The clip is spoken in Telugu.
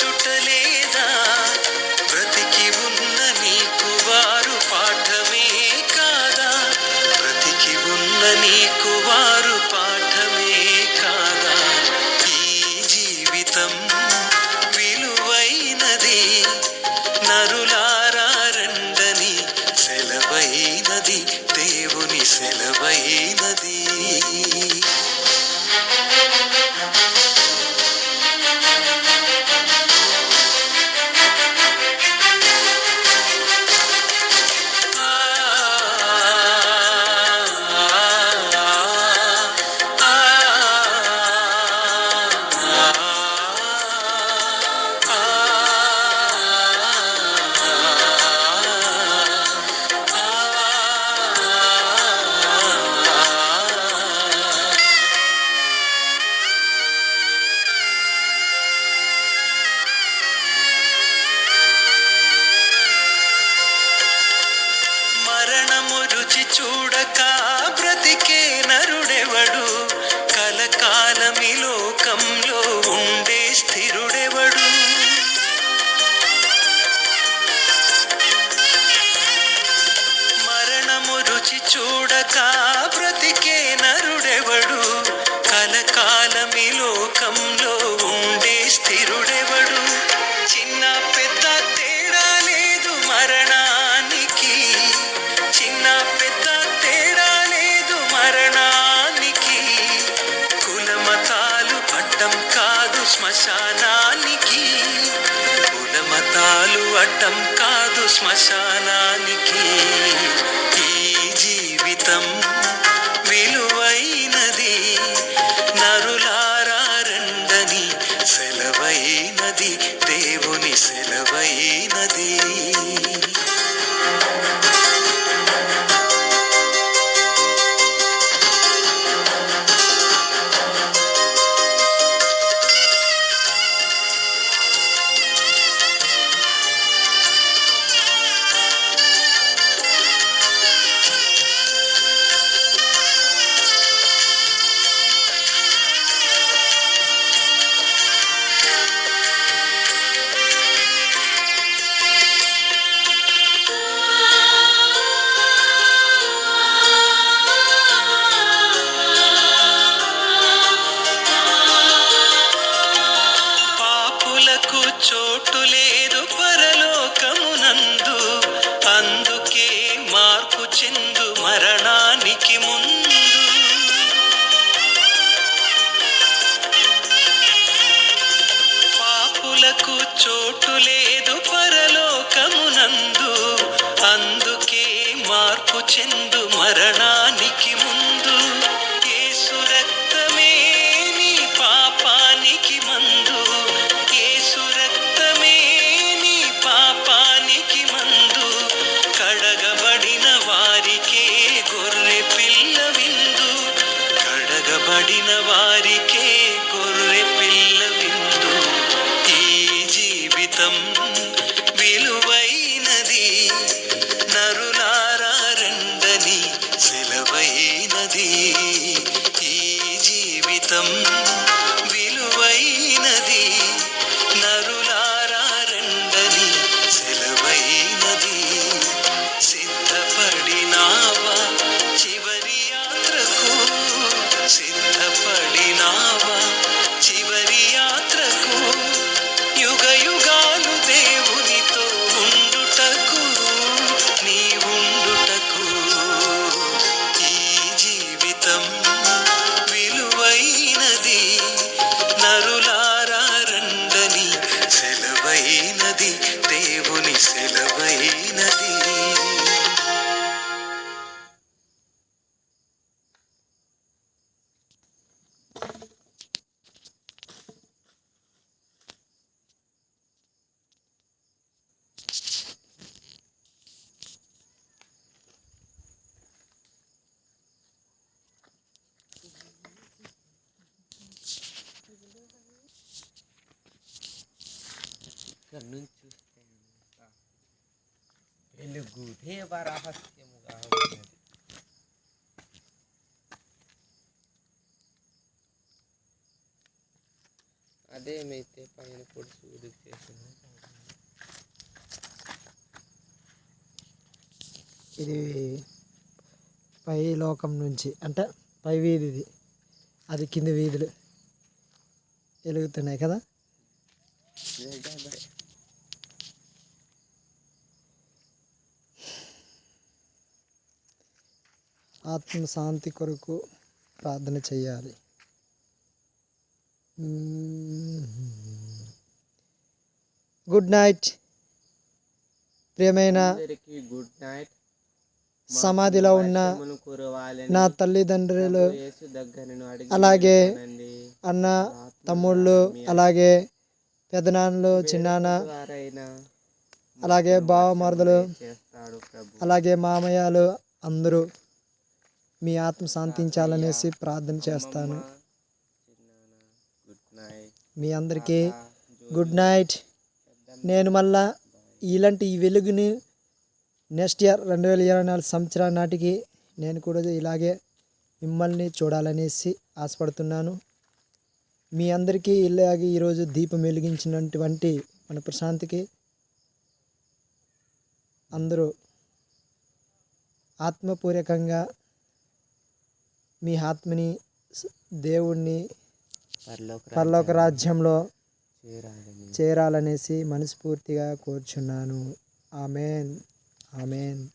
చూచుటలేదా చూడక బ్రతికే నరుడెవడు? కలకాలమి లోకంలో ఉండే స్థిరుడెవడు? చిన్న పెద్ద తేడా లేదు మరణానికి. చిన్న పెద్ద తేడా లేదు మరణానికి. కులమతాలు అడ్డం కాదు శ్మశానానికి. కులమతాలు అడ్డం కాదు శ్మశానానికి. నరులారా చోటు లేదు పరలోకమునందు. అందుకే మార్పు చెందు మరణానికి ముందు. యేసు రక్తమే నీ పాపానికి మందు. యేసు రక్తమే నీ పాపానికి మందు. కడగబడిన వారికే గొర్రె పిల్ల విందు. కడగబడిన వారికే ఈ జీవితం be ఇక్కడ నుంచి చూస్తే వెలుగు దేవ రహస్యముగా ఉన్నది. అదేమైతే పైన పొడుచు ఉడికి చేసింది ఇది పై లోకం నుంచి అంటే పై వీధిది. అది కింది వీధులు వెలుగుతున్నాయి కదా? ఆత్మ శాంతి కొరకు ప్రార్థన చేయాలి. Good night. ప్రియమైన గుడ్ నైట్. సమాధిలో ఉన్న నా తల్లిదండ్రులు అలాగే అన్న తమ్ముళ్ళు అలాగే పెదనాన్నలు చిన్నాన్న అలాగే బావ మరదలు అలాగే మామయ్యలు అందరూ మీ ఆత్మ శాంతించాలనేసి ప్రార్థన చేస్తాను. మీ అందరికీ గుడ్ నైట్. నేను మళ్ళా ఇలాంటి ఈ వెలుగుని నెక్స్ట్ ఇయర్ రెండు వేల ఇరవై నాలుగు సంవత్సరాల నాటికి నేను కూడా ఇలాగే మిమ్మల్ని చూడాలనేసి ఆశపడుతున్నాను. మీ అందరికీ ఇలాగే ఈరోజు దీపం వెలిగించినటువంటి మన ప్రశాంతికి అందరూ ఆత్మపూర్వకంగా మీ ఆత్మని దేవుణ్ణి పరలోక రాజ్యంలో చేరాలని చేరాలనేసి మనస్ఫూర్తిగా కోరుచున్నాను. ఆమెన్. ఆమెన్.